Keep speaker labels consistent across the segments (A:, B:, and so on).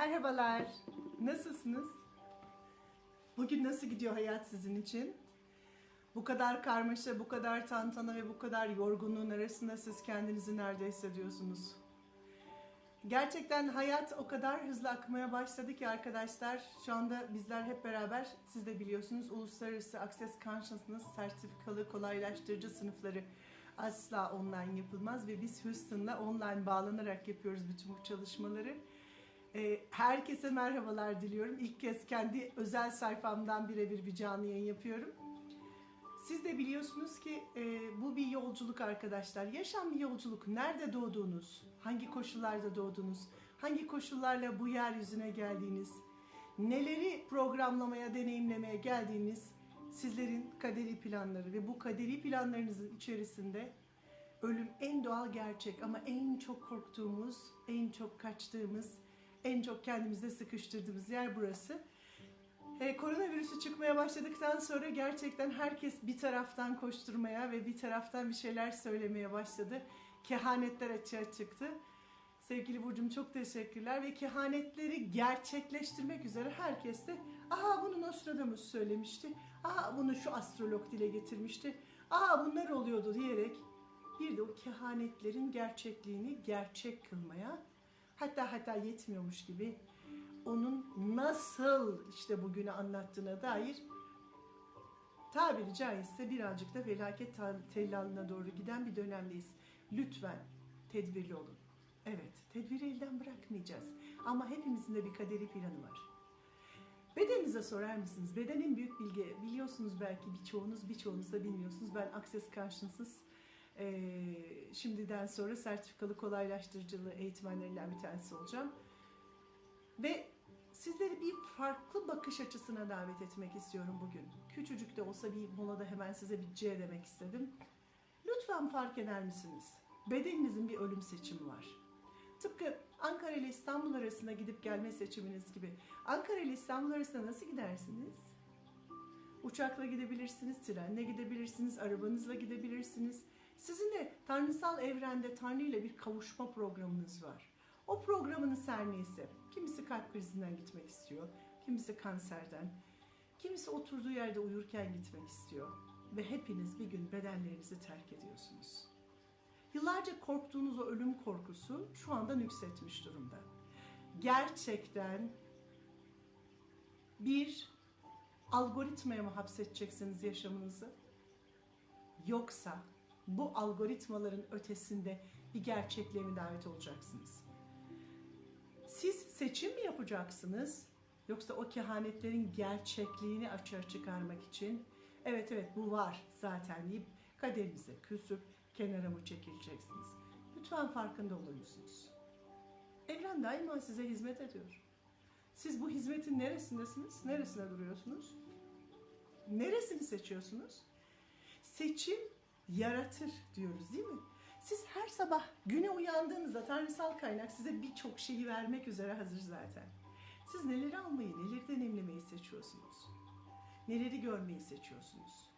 A: Merhabalar. Nasılsınız? Bugün nasıl gidiyor hayat sizin için? Bu kadar karmaşa, bu kadar tantana ve bu kadar yorgunluğun arasında siz kendinizi nerede hissediyorsunuz? Gerçekten hayat o kadar hızlı akmaya başladı ki arkadaşlar şu anda bizler hep beraber siz de biliyorsunuz Uluslararası Access Consciousness sertifikalı kolaylaştırıcı sınıfları asla online yapılmaz ve biz Houston'la online bağlanarak yapıyoruz bütün bu çalışmaları. Ee, Herkese merhabalar diliyorum. İlk kez kendi özel sayfamdan birebir bir canlı yayın yapıyorum. Siz de biliyorsunuz ki e, bu bir yolculuk arkadaşlar. Yaşam bir yolculuk. Nerede doğduğunuz, hangi koşullarda doğdunuz, hangi koşullarla bu yeryüzüne geldiğiniz, neleri programlamaya, deneyimlemeye geldiğiniz sizlerin kaderi planları ve bu kaderi planlarınızın içerisinde ölüm en doğal gerçek ama en çok korktuğumuz, en çok kaçtığımız, en çok kendimizde sıkıştırdığımız yer burası. E, koronavirüsü çıkmaya başladıktan sonra gerçekten herkes bir taraftan koşturmaya ve bir taraftan bir şeyler söylemeye başladı. Kehanetler açığa çıktı. Sevgili Burcum çok teşekkürler ve kehanetleri gerçekleştirmek üzere herkes de aha bunu Nostradamus söylemişti, aha bunu şu astrolog dile getirmişti, aha bunlar oluyordu diyerek bir de o kehanetlerin gerçekliğini gerçek kılmaya hatta hatta yetmiyormuş gibi onun nasıl işte bugünü anlattığına dair tabiri caizse birazcık da felaket tellalına doğru giden bir dönemdeyiz. Lütfen tedbirli olun. Evet, tedbiri elden bırakmayacağız. Ama hepimizin de bir kaderi planı var. Bedeninize sorar mısınız? Bedenin büyük bilgi. Biliyorsunuz belki birçoğunuz, birçoğunuz da bilmiyorsunuz. Ben Consciousness e, şimdiden sonra sertifikalı kolaylaştırıcılığı eğitmenlerinden bir tanesi olacağım. Ve sizleri bir farklı bakış açısına davet etmek istiyorum bugün. Küçücük de olsa bir molada hemen size bir C demek istedim. Lütfen fark eder misiniz? Bedeninizin bir ölüm seçimi var. Tıpkı Ankara ile İstanbul arasında gidip gelme seçiminiz gibi. Ankara ile İstanbul arasında nasıl gidersiniz? Uçakla gidebilirsiniz, trenle gidebilirsiniz, arabanızla gidebilirsiniz. Sizin de tanrısal evrende Tanrı ile bir kavuşma programınız var. O programınız her. Kimisi kalp krizinden gitmek istiyor, kimisi kanserden, kimisi oturduğu yerde uyurken gitmek istiyor. Ve hepiniz bir gün bedenlerinizi terk ediyorsunuz. Yıllarca korktuğunuz o ölüm korkusu şu anda nüksetmiş durumda. Gerçekten bir algoritmaya mı hapsedeceksiniz yaşamınızı? Yoksa bu algoritmaların ötesinde bir gerçekliğe mi davet olacaksınız? Siz seçim mi yapacaksınız? Yoksa o kehanetlerin gerçekliğini açığa çıkarmak için evet evet bu var zaten deyip kaderinize küsüp kenara mı çekileceksiniz? Lütfen farkında olur musunuz? Evren daima size hizmet ediyor. Siz bu hizmetin neresindesiniz? Neresine duruyorsunuz? Neresini seçiyorsunuz? Seçim yaratır diyoruz değil mi? Siz her sabah güne uyandığınızda tanrısal kaynak size birçok şeyi vermek üzere hazır zaten. Siz neleri almayı, neleri deneyimlemeyi seçiyorsunuz? Neleri görmeyi seçiyorsunuz?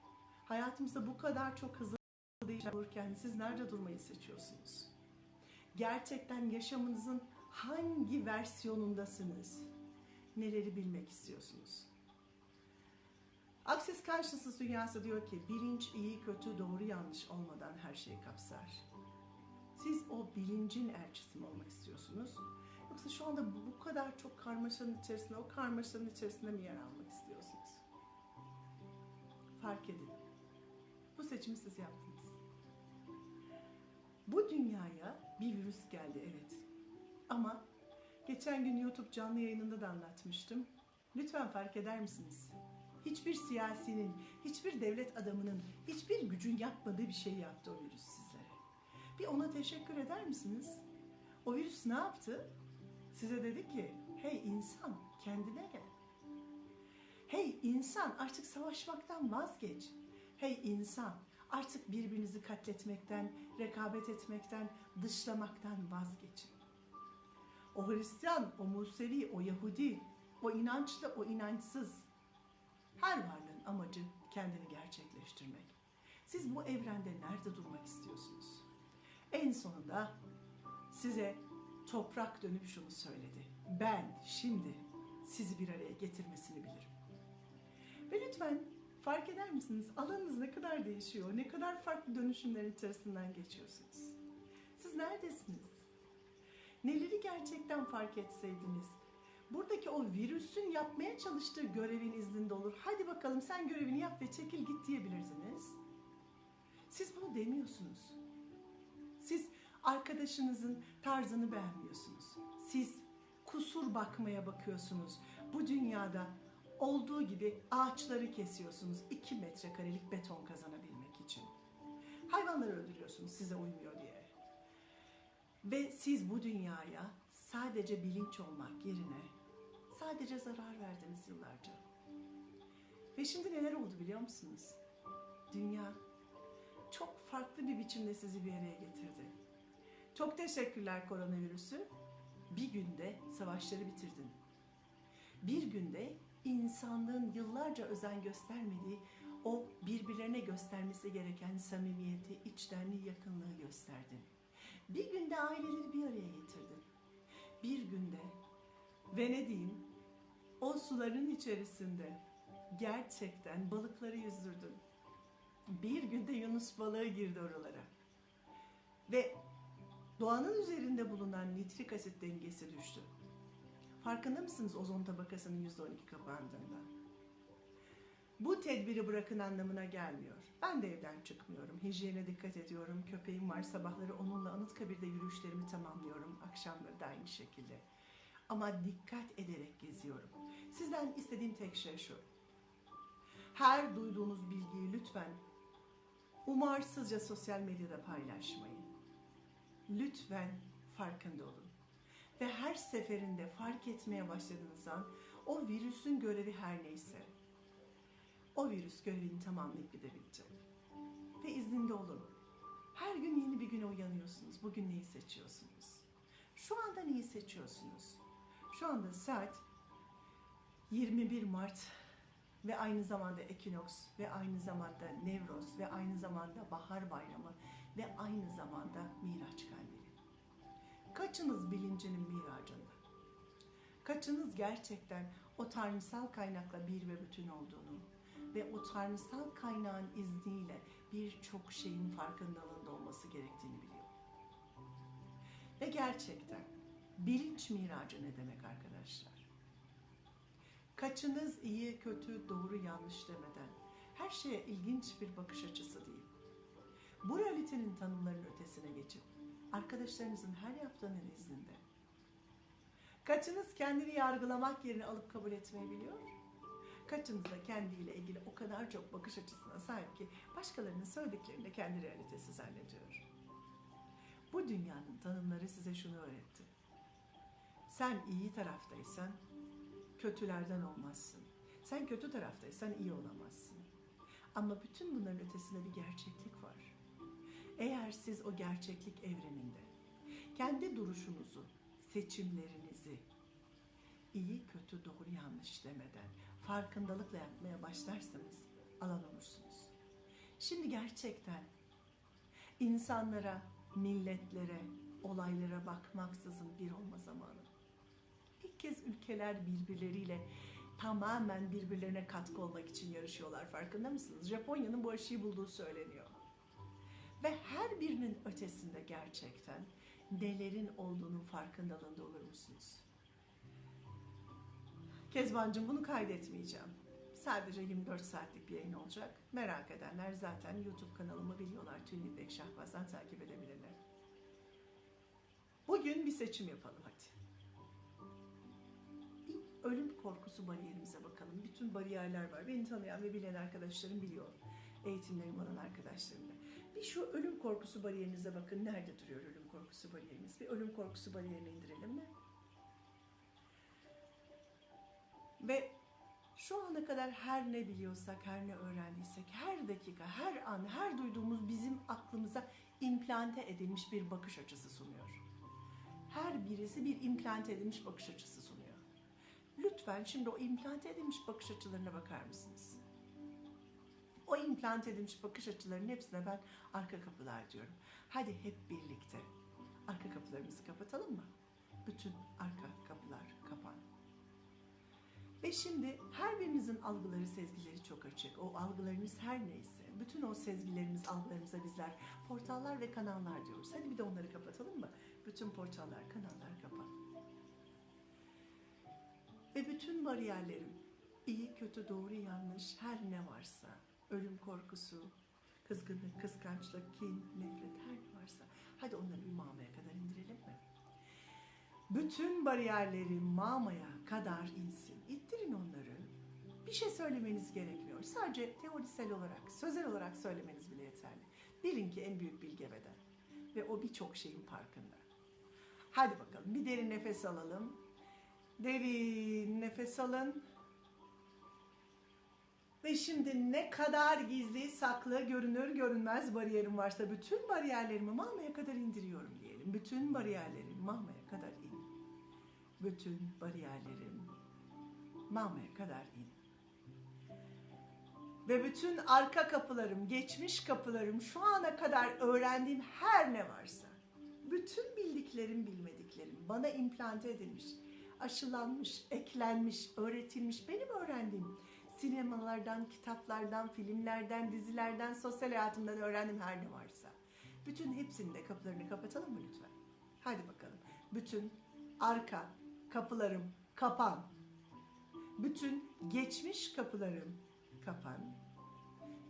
A: Hayatımızda bu kadar çok hızlı değişirken siz nerede durmayı seçiyorsunuz? Gerçekten yaşamınızın hangi versiyonundasınız? Neleri bilmek istiyorsunuz? Access Consciousness dünyası diyor ki bilinç iyi kötü doğru yanlış olmadan her şeyi kapsar. Siz o bilincin elçisi mi olmak istiyorsunuz? Yoksa şu anda bu kadar çok karmaşanın içerisinde, o karmaşanın içerisinde mi yer almak istiyorsunuz? Fark edin. Bu seçimi siz yaptınız. Bu dünyaya bir virüs geldi evet. Ama geçen gün YouTube canlı yayınında da anlatmıştım. Lütfen fark eder misiniz? Hiçbir siyasinin, hiçbir devlet adamının, hiçbir gücün yapmadığı bir şey yaptı o virüs sizlere. Bir ona teşekkür eder misiniz? O virüs ne yaptı? Size dedi ki, hey insan kendine gel. Hey insan artık savaşmaktan vazgeç. Hey insan artık birbirinizi katletmekten, rekabet etmekten, dışlamaktan vazgeçin. O Hristiyan, o Musevi, o Yahudi, o inançlı, o inançsız, her varlığın amacı kendini gerçekleştirmek. Siz bu evrende nerede durmak istiyorsunuz? En sonunda size toprak dönüp şunu söyledi. Ben şimdi sizi bir araya getirmesini bilirim. Ve lütfen fark eder misiniz? Alanınız ne kadar değişiyor, ne kadar farklı dönüşümler içerisinden geçiyorsunuz. Siz neredesiniz? Neleri gerçekten fark etseydiniz? Buradaki o virüsün yapmaya çalıştığı görevin izninde olur. Hadi bakalım sen görevini yap ve çekil git diyebilirdiniz. Siz bunu demiyorsunuz. Siz arkadaşınızın tarzını beğenmiyorsunuz. Siz kusur bakmaya bakıyorsunuz. Bu dünyada olduğu gibi ağaçları kesiyorsunuz. 2 metrekarelik beton kazanabilmek için. Hayvanları öldürüyorsunuz size uymuyor diye. Ve siz bu dünyaya sadece bilinç olmak yerine sadece zarar verdiniz yıllarca. Ve şimdi neler oldu biliyor musunuz? Dünya çok farklı bir biçimde sizi bir araya getirdi. Çok teşekkürler koronavirüsü. Bir günde savaşları bitirdin. Bir günde insanlığın yıllarca özen göstermediği o birbirlerine göstermesi gereken samimiyeti, içtenliği, yakınlığı gösterdin. Bir günde aileleri bir araya getirdin. Bir günde Venedik'in o suların içerisinde gerçekten balıkları yüzdürdün. Bir günde Yunus balığı girdi oralara. Ve doğanın üzerinde bulunan nitrik asit dengesi düştü. Farkında mısınız ozon tabakasının %12 kapandığında? Bu tedbiri bırakın anlamına gelmiyor. Ben de evden çıkmıyorum. Hijyene dikkat ediyorum. Köpeğim var. Sabahları onunla Anıtkabir'de yürüyüşlerimi tamamlıyorum. Akşamları da aynı şekilde. Ama dikkat ederek geziyorum. Sizden istediğim tek şey şu. Her duyduğunuz bilgiyi lütfen umarsızca sosyal medyada paylaşmayın. Lütfen farkında olun. Ve her seferinde fark etmeye başladığınız an o virüsün görevi her neyse o virüs görevini tamamlayıp gidebilecek. Ve izninde olun. Her gün yeni bir güne uyanıyorsunuz. Bugün neyi seçiyorsunuz? Şu anda neyi seçiyorsunuz? Şu anda saat 21 Mart ve aynı zamanda ekinoks ve aynı zamanda Nevroz ve aynı zamanda Bahar Bayramı ve aynı zamanda Miraç Kandili. Kaçınız bilincinin miracında? Kaçınız gerçekten o tanrısal kaynakla bir ve bütün olduğunu ve o tanrısal kaynağın izniyle birçok şeyin farkındalığında olması gerektiğini biliyor. Ve gerçekten bilinç miracı ne demek arkadaşlar? Kaçınız iyi, kötü, doğru, yanlış demeden her şeye ilginç bir bakış açısı değil. Bu realitenin tanımlarının ötesine geçip arkadaşlarınızın her yaptığının izninde. Kaçınız kendini yargılamak yerine alıp kabul etmeyi biliyor? Kaçınız da kendiyle ilgili o kadar çok bakış açısına sahip ki başkalarının söylediklerini kendi realitesi zannediyor. Bu dünyanın tanımları size şunu öğretti. Sen iyi taraftaysan kötülerden olmazsın. Sen kötü taraftaysan iyi olamazsın. Ama bütün bunların ötesinde bir gerçeklik var. Eğer siz o gerçeklik evreninde kendi duruşunuzu, seçimlerinizi iyi, kötü, doğru, yanlış demeden farkındalıkla yapmaya başlarsanız alan olursunuz. Şimdi gerçekten insanlara, milletlere, olaylara bakmaksızın bir olma zamanı. İlk kez ülkeler birbirleriyle tamamen birbirlerine katkı olmak için yarışıyorlar. Farkında mısınız? Japonya'nın bu aşıyı bulduğu söyleniyor. Ve her birinin ötesinde gerçekten nelerin olduğunun farkındalığında olur musunuz? Kezbancığım bunu kaydetmeyeceğim. Sadece 24 saatlik bir yayın olacak. Merak edenler zaten YouTube kanalımı biliyorlar. Tülin İpek takip edebilirler. Bugün bir seçim yapalım hadi. Ölüm korkusu bariyerimize bakalım. Bütün bariyerler var. Beni tanıyan ve bilen arkadaşlarım biliyor. Eğitimlerim olan arkadaşlarım da. Bir şu ölüm korkusu bariyerinize bakın. Nerede duruyor ölüm korkusu bariyerimiz? Bir ölüm korkusu bariyerini indirelim mi? Ve şu ana kadar her ne biliyorsak, her ne öğrendiysek, her dakika, her an, her duyduğumuz bizim aklımıza implante edilmiş bir bakış açısı sunuyor. Her birisi bir implante edilmiş bakış açısı sunuyor. Lütfen şimdi o implante edilmiş bakış açılarına bakar mısınız? O implant edilmiş bakış açılarının hepsine ben arka kapılar diyorum. Hadi hep birlikte arka kapılarımızı kapatalım mı? Bütün arka kapılar kapan. Ve şimdi her birimizin algıları, sezgileri çok açık. O algılarımız her neyse, bütün o sezgilerimiz, algılarımıza bizler portallar ve kanallar diyoruz. Hadi bir de onları kapatalım mı? Bütün portallar, kanallar kapan. Ve bütün bariyerlerim, iyi, kötü, doğru, yanlış, her ne varsa, ölüm korkusu, kızgınlık, kıskançlık, kin, nefret, her ne varsa, hadi onları bir mamaya kadar indirelim mi? Bütün bariyerleri mamaya kadar insin. İttirin onları. Bir şey söylemeniz gerekmiyor. Sadece teorisel olarak, sözel olarak söylemeniz bile yeterli. Bilin ki en büyük bilge beden. Ve o birçok şeyin farkında. Hadi bakalım bir derin nefes alalım. Derin nefes alın. Ve şimdi ne kadar gizli, saklı, görünür, görünmez bariyerim varsa bütün bariyerlerimi Mahma'ya kadar indiriyorum diyelim. Bütün bariyerlerim Mahma'ya kadar in. Bütün bariyerlerim Mahma'ya kadar in. Ve bütün arka kapılarım, geçmiş kapılarım, şu ana kadar öğrendiğim her ne varsa, bütün bildiklerim, bilmediklerim bana implante edilmiş, aşılanmış, eklenmiş, öğretilmiş, benim öğrendiğim sinemalardan, kitaplardan, filmlerden, dizilerden, sosyal hayatımdan öğrendiğim her ne varsa. Bütün hepsinin de kapılarını kapatalım mı lütfen? Hadi bakalım. Bütün arka kapılarım kapan. Bütün geçmiş kapılarım kapan.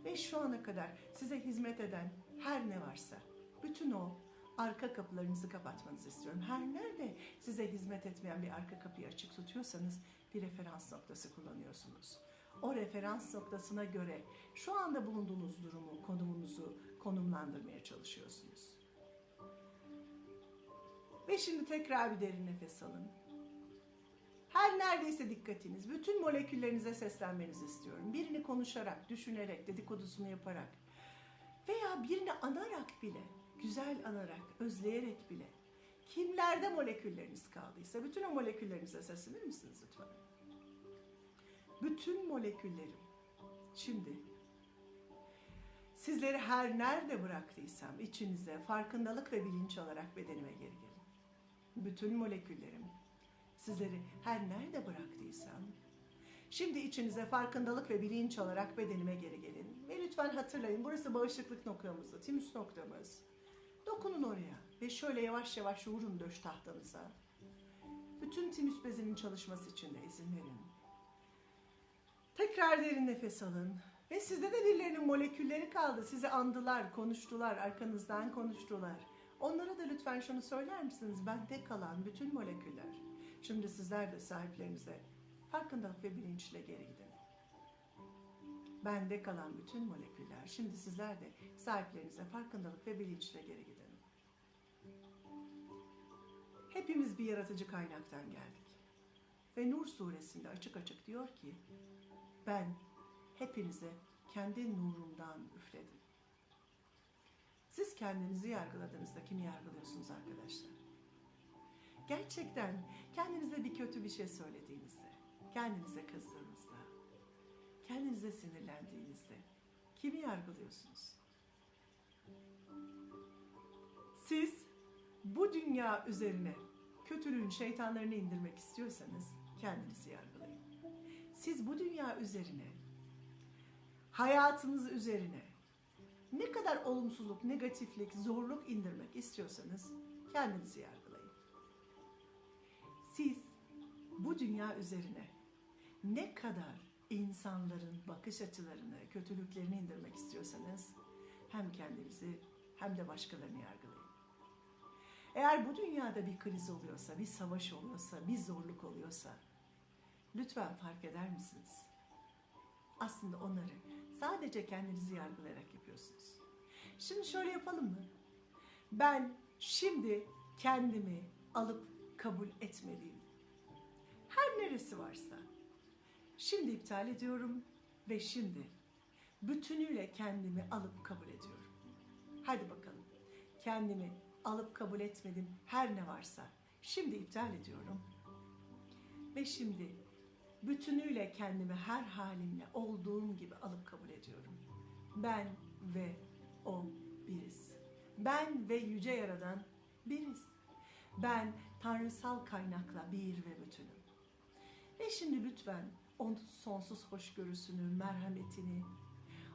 A: Ve şu ana kadar size hizmet eden her ne varsa, bütün o arka kapılarınızı kapatmanızı istiyorum. Her nerede size hizmet etmeyen bir arka kapıyı açık tutuyorsanız bir referans noktası kullanıyorsunuz. O referans noktasına göre şu anda bulunduğunuz durumu, konumunuzu konumlandırmaya çalışıyorsunuz. Ve şimdi tekrar bir derin nefes alın. Her neredeyse dikkatiniz, bütün moleküllerinize seslenmenizi istiyorum. Birini konuşarak, düşünerek, dedikodusunu yaparak veya birini anarak bile, güzel anarak, özleyerek bile kimlerde molekülleriniz kaldıysa bütün o moleküllerinize seslenir misiniz lütfen? Bütün moleküllerim şimdi sizleri her nerede bıraktıysam içinize farkındalık ve bilinç alarak bedenime geri gelin. Bütün moleküllerim sizleri her nerede bıraktıysam şimdi içinize farkındalık ve bilinç alarak bedenime geri gelin. Ve lütfen hatırlayın burası bağışıklık noktamız, timüs noktamız. Dokunun oraya ve şöyle yavaş yavaş vurun döş tahtanıza. Bütün timüs bezinin çalışması için de izin verin. Tekrar derin nefes alın. Ve sizde de birilerinin molekülleri kaldı. Sizi andılar, konuştular, arkanızdan konuştular. Onlara da lütfen şunu söyler misiniz? Bende kalan bütün moleküller. Şimdi sizler de sahiplerinize farkındalık ve bilinçle geri gidin. Bende kalan bütün moleküller. Şimdi sizler de sahiplerinize farkındalık ve bilinçle geri gidin. Hepimiz bir yaratıcı kaynaktan geldik. Ve Nur suresinde açık açık diyor ki ben hepinize kendi nurumdan üfledim. Siz kendinizi yargıladığınızda kimi yargılıyorsunuz arkadaşlar? Gerçekten kendinize bir kötü bir şey söylediğinizde, kendinize kızdığınızda, kendinize sinirlendiğinizde kimi yargılıyorsunuz? Siz bu dünya üzerine kötülüğün şeytanlarını indirmek istiyorsanız kendinizi yargılayın. Siz bu dünya üzerine, hayatınız üzerine ne kadar olumsuzluk, negatiflik, zorluk indirmek istiyorsanız kendinizi yargılayın. Siz bu dünya üzerine ne kadar insanların bakış açılarını, kötülüklerini indirmek istiyorsanız hem kendinizi hem de başkalarını yargılayın. Eğer bu dünyada bir kriz oluyorsa, bir savaş oluyorsa, bir zorluk oluyorsa lütfen fark eder misiniz? Aslında onları sadece kendinizi yargılayarak yapıyorsunuz. Şimdi şöyle yapalım mı? Ben şimdi kendimi alıp kabul etmeliyim. Her neresi varsa. Şimdi iptal ediyorum ve şimdi bütünüyle kendimi alıp kabul ediyorum. Hadi bakalım. Kendimi alıp kabul etmedim her ne varsa. Şimdi iptal ediyorum. Ve şimdi bütünüyle kendimi her halimle olduğum gibi alıp kabul ediyorum. Ben ve o biriz. Ben ve yüce yaradan biriz. Ben tanrısal kaynakla bir ve bütünüm. Ve şimdi lütfen onun sonsuz hoşgörüsünü, merhametini,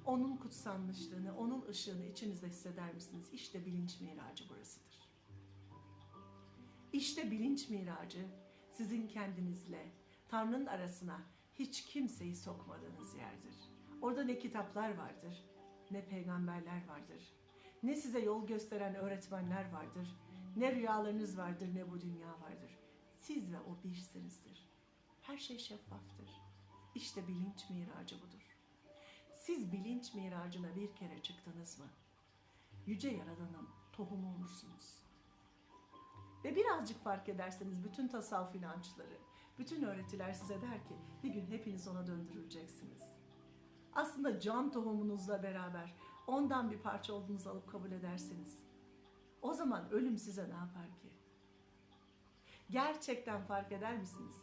A: onun kutsanmışlığını, onun ışığını içinizde hisseder misiniz? İşte bilinç miracı burasıdır. İşte bilinç miracı sizin kendinizle Tanrı'nın arasına hiç kimseyi sokmadığınız yerdir. Orada ne kitaplar vardır, ne peygamberler vardır, ne size yol gösteren öğretmenler vardır, ne rüyalarınız vardır, ne bu dünya vardır. Siz ve o birsinizdir. Her şey şeffaftır. İşte bilinç miracı budur. Siz bilinç miracına bir kere çıktınız mı? Yüce Yaradan'ın tohumu olursunuz. Ve birazcık fark ederseniz bütün tasavvuf inançları, bütün öğretiler size der ki bir gün hepiniz ona döndürüleceksiniz. Aslında can tohumunuzla beraber ondan bir parça olduğunuzu alıp kabul ederseniz o zaman ölüm size ne yapar ki? Gerçekten fark eder misiniz?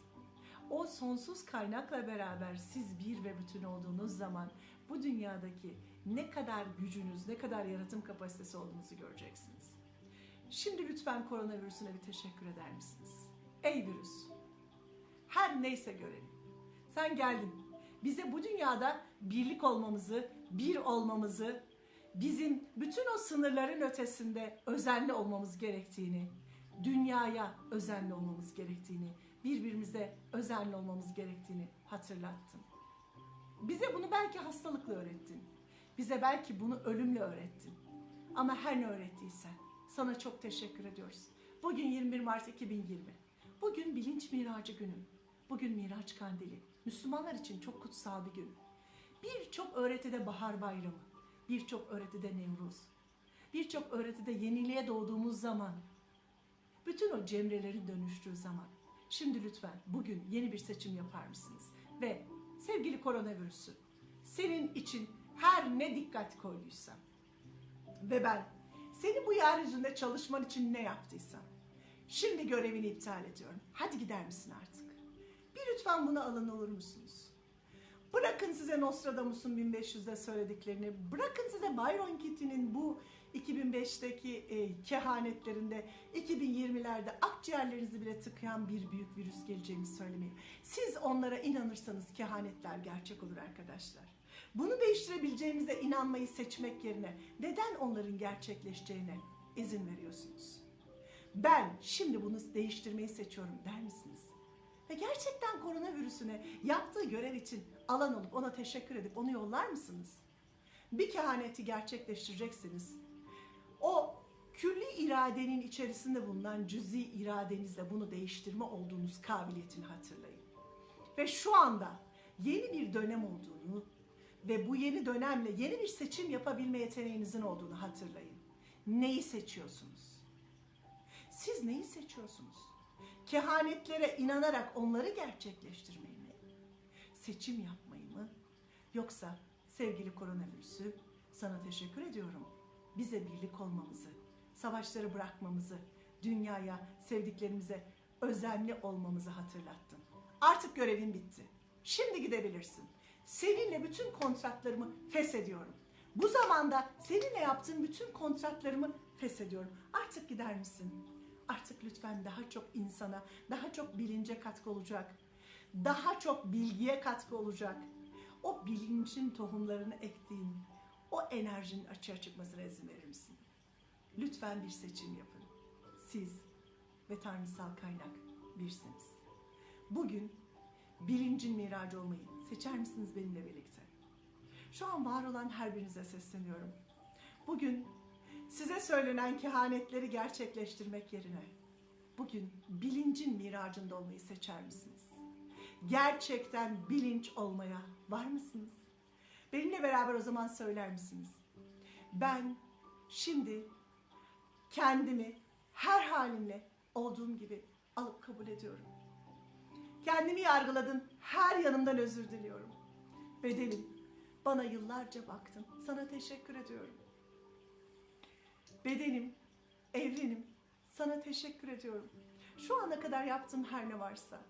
A: O sonsuz kaynakla beraber siz bir ve bütün olduğunuz zaman bu dünyadaki ne kadar gücünüz, ne kadar yaratım kapasitesi olduğunuzu göreceksiniz. Şimdi lütfen koronavirüsüne bir teşekkür eder misiniz? Ey virüs, her neyse görelim. Sen geldin. Bize bu dünyada birlik olmamızı, bir olmamızı, bizim bütün o sınırların ötesinde özenli olmamız gerektiğini, dünyaya özenli olmamız gerektiğini, birbirimize özenli olmamız gerektiğini hatırlattın. Bize bunu belki hastalıkla öğrettin. Bize belki bunu ölümle öğrettin. Ama her ne öğrettiysen sana çok teşekkür ediyoruz. Bugün 21 Mart 2020. Bugün bilinç miracı günü. Bugün Miraç Kandili. Müslümanlar için çok kutsal bir gün. Birçok öğretide bahar bayramı, birçok öğretide Nevruz, birçok öğretide yeniliğe doğduğumuz zaman, bütün o cemrelerin dönüştüğü zaman. Şimdi lütfen bugün yeni bir seçim yapar mısınız? Ve sevgili koronavirüsü, senin için her ne dikkat koyduysam ve ben seni bu yeryüzünde çalışman için ne yaptıysam şimdi görevini iptal ediyorum. Hadi gider misin artık? Bir lütfen bunu alın olur musunuz? Bırakın size Nostradamus'un 1500'de söylediklerini, bırakın size Byron Katie'nin bu 2005'teki e, kehanetlerinde 2020'lerde akciğerlerinizi bile tıkayan bir büyük virüs geleceğini söylemeyi. Siz onlara inanırsanız kehanetler gerçek olur arkadaşlar. Bunu değiştirebileceğimize inanmayı seçmek yerine neden onların gerçekleşeceğine izin veriyorsunuz? Ben şimdi bunu değiştirmeyi seçiyorum der misiniz? Ve gerçekten koronavirüsüne yaptığı görev için alan olup ona teşekkür edip onu yollar mısınız? Bir kehaneti gerçekleştireceksiniz. O külli iradenin içerisinde bulunan cüzi iradenizle bunu değiştirme olduğunuz kabiliyetini hatırlayın. Ve şu anda yeni bir dönem olduğunu ve bu yeni dönemle yeni bir seçim yapabilme yeteneğinizin olduğunu hatırlayın. Neyi seçiyorsunuz? Siz neyi seçiyorsunuz? Kehanetlere inanarak onları gerçekleştirmeyi mi? Seçim yapmayı mı? Yoksa sevgili koronavirüsü sana teşekkür ediyorum. Bize birlik olmamızı, savaşları bırakmamızı, dünyaya, sevdiklerimize özenli olmamızı hatırlattın. Artık görevin bitti. Şimdi gidebilirsin. Seninle bütün kontratlarımı feshediyorum. Bu zamanda seninle yaptığım bütün kontratlarımı feshediyorum. Artık gider misin? Artık lütfen daha çok insana, daha çok bilince katkı olacak. Daha çok bilgiye katkı olacak. O bilincin tohumlarını ektiğin, o enerjinin açığa çıkmasına izin verir misin? Lütfen bir seçim yapın. Siz ve tanrısal kaynak birsiniz. Bugün bilincin miracı olmayı seçer misiniz benimle birlikte? Şu an var olan her birinize sesleniyorum. Bugün size söylenen kehanetleri gerçekleştirmek yerine bugün bilincin miracında olmayı seçer misiniz? Gerçekten bilinç olmaya var mısınız? Benimle beraber o zaman söyler misiniz? Ben şimdi kendimi her halimle olduğum gibi alıp kabul ediyorum. Kendimi yargıladım, her yanımdan özür diliyorum. Bedelim, bana yıllarca baktın, sana teşekkür ediyorum. Bedenim, evrenim, sana teşekkür ediyorum. Şu ana kadar yaptığım her ne varsa,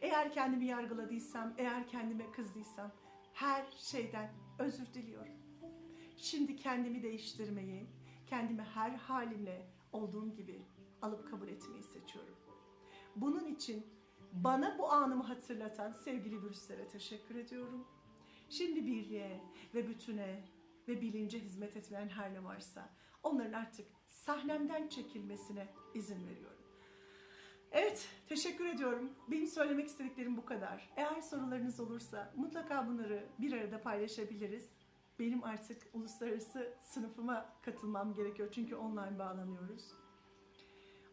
A: eğer kendimi yargıladıysam, eğer kendime kızdıysam, her şeyden özür diliyorum. Şimdi kendimi değiştirmeyi, kendimi her halimle olduğum gibi alıp kabul etmeyi seçiyorum. Bunun için bana bu anımı hatırlatan sevgili virüslere teşekkür ediyorum. Şimdi birliğe ve bütüne ve bilince hizmet etmeyen her ne varsa onların artık sahnemden çekilmesine izin veriyorum. Evet, teşekkür ediyorum. Benim söylemek istediklerim bu kadar. Eğer sorularınız olursa mutlaka bunları bir arada paylaşabiliriz. Benim artık uluslararası sınıfıma katılmam gerekiyor çünkü online bağlanıyoruz.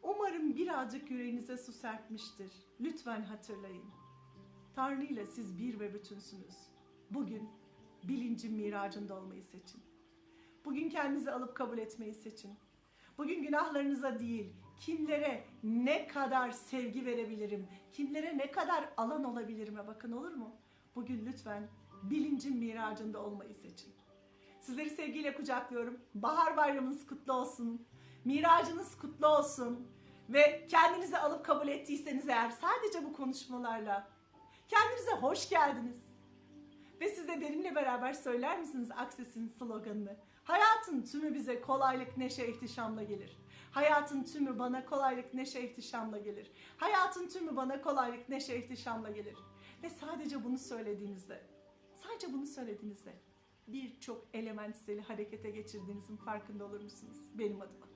A: Umarım birazcık yüreğinize su serpmiştir. Lütfen hatırlayın. Tanrı ile siz bir ve bütünsünüz. Bugün bilincin miracında olmayı seçin. Bugün kendinizi alıp kabul etmeyi seçin. Bugün günahlarınıza değil, kimlere ne kadar sevgi verebilirim, kimlere ne kadar alan olabilirime bakın olur mu? Bugün lütfen bilincin miracında olmayı seçin. Sizleri sevgiyle kucaklıyorum. Bahar bayramınız kutlu olsun. Miracınız kutlu olsun. Ve kendinizi alıp kabul ettiyseniz eğer sadece bu konuşmalarla kendinize hoş geldiniz. Ve siz de benimle beraber söyler misiniz Akses'in sloganını? Hayatın tümü bize kolaylık, neşe, ihtişamla gelir. Hayatın tümü bana kolaylık, neşe, ihtişamla gelir. Hayatın tümü bana kolaylık, neşe, ihtişamla gelir. Ve sadece bunu söylediğinizde, sadece bunu söylediğinizde birçok element sizleri harekete geçirdiğinizin farkında olur musunuz? Benim adıma.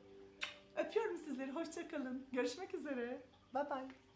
A: Öpüyorum sizleri. Hoşçakalın. Görüşmek üzere. Bye bye.